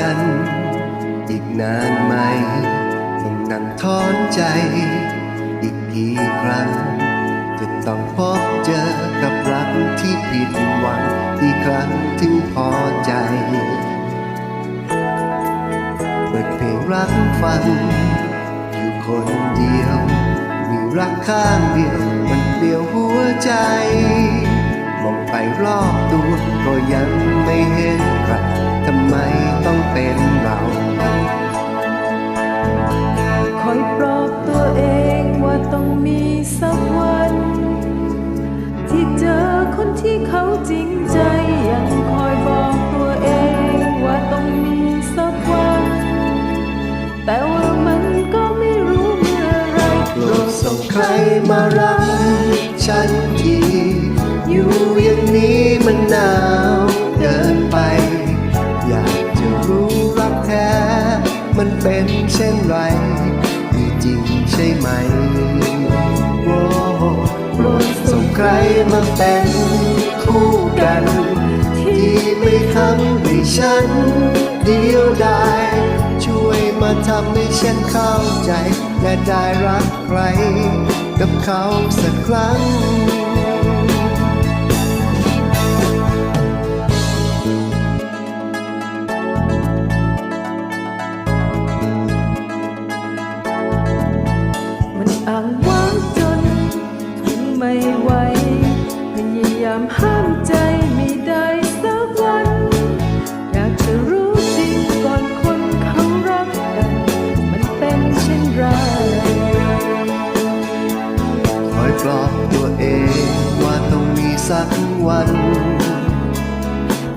กัน อีกนานไหมต้องนั่งทอนใจ อีกกี่ครั้ง จะต้องพบเจอกับรักที่ผิดหวังอีกครั้งถึงพอใจ เปิดเพลงรักฟัง อยู่คนเดียว มีรักข้างเดียวมันเดียวหัวใจมองไปรอบตัวก็ยังไม่เห็นใคร ทำไมต้องเป็นเราคอยปลอบตัวเองว่าต้องมีสักวัน ที่เจอคนที่เขาจริงใจยังคอยบอกตัวเองว่าต้องมีสักวัน แต่ว่ามันก็ไม่รู้เมื่อไรโปรดส่งใครมารักฉันที อยู่อย่างนี้มันหนาว ช่ไหมส่งใครมาเป็นคู่กัน ที่ไม่ทำให้ฉันเดียวดายช่วยมาทำให้ฉันเข้าใจ และได้รักใคร กับเขาสักครั้ง ไม่ไหวพยายามห้ามใจไม่ได้สักวัน อยากจะรู้จริงก่อนคนเขารักกัน มันเป็นเช่นไรคอยปลอบตัวเองว่าต้องมีสักวัน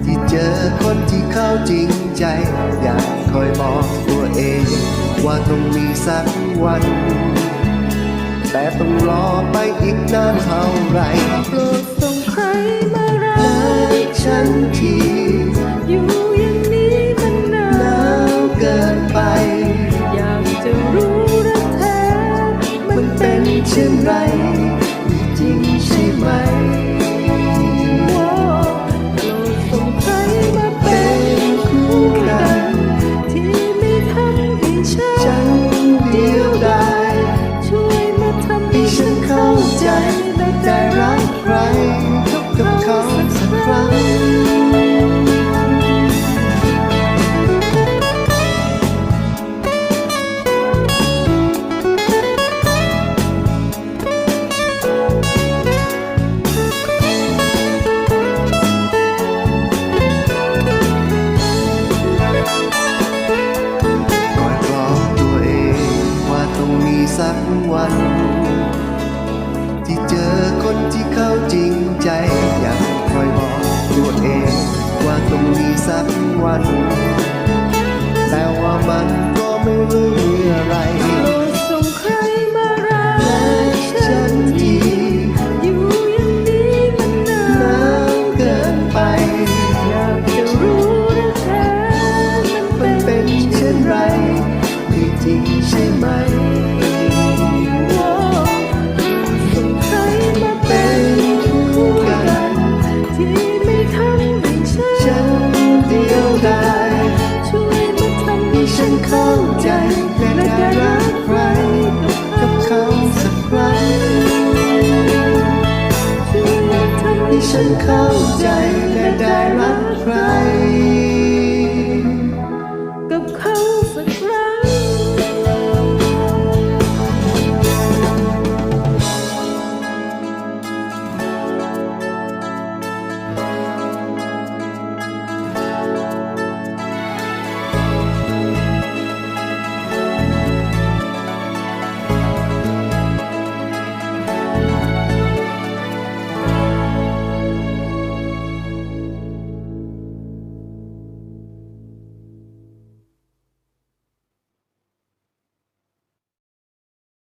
ที่เจอคนที่เข้าจริงใจ อยากคอยบอกตัวเอง ว่าต้องมีสักวัน แต่ต้องรอไปอีกนานเท่าไรโปรดส่งใครมารักฉันทีอยู่อย่างนี้มันหนาวเกินไป อยากจะรู้รักแท้ มันเป็นเช่นไรไรมีจริงใช่ไหม สักวัน ที่เจอคนที่เข้าจริงใจอยากคอยบอกตัวเอง ว่าต้องมีสักวัน เข้าเข้าใจใจและได้รัก